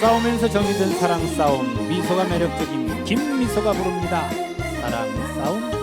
싸우면서 정이 든 사랑 싸움. 미소가 매력적인 김미소가 부릅니다. 사랑 싸움.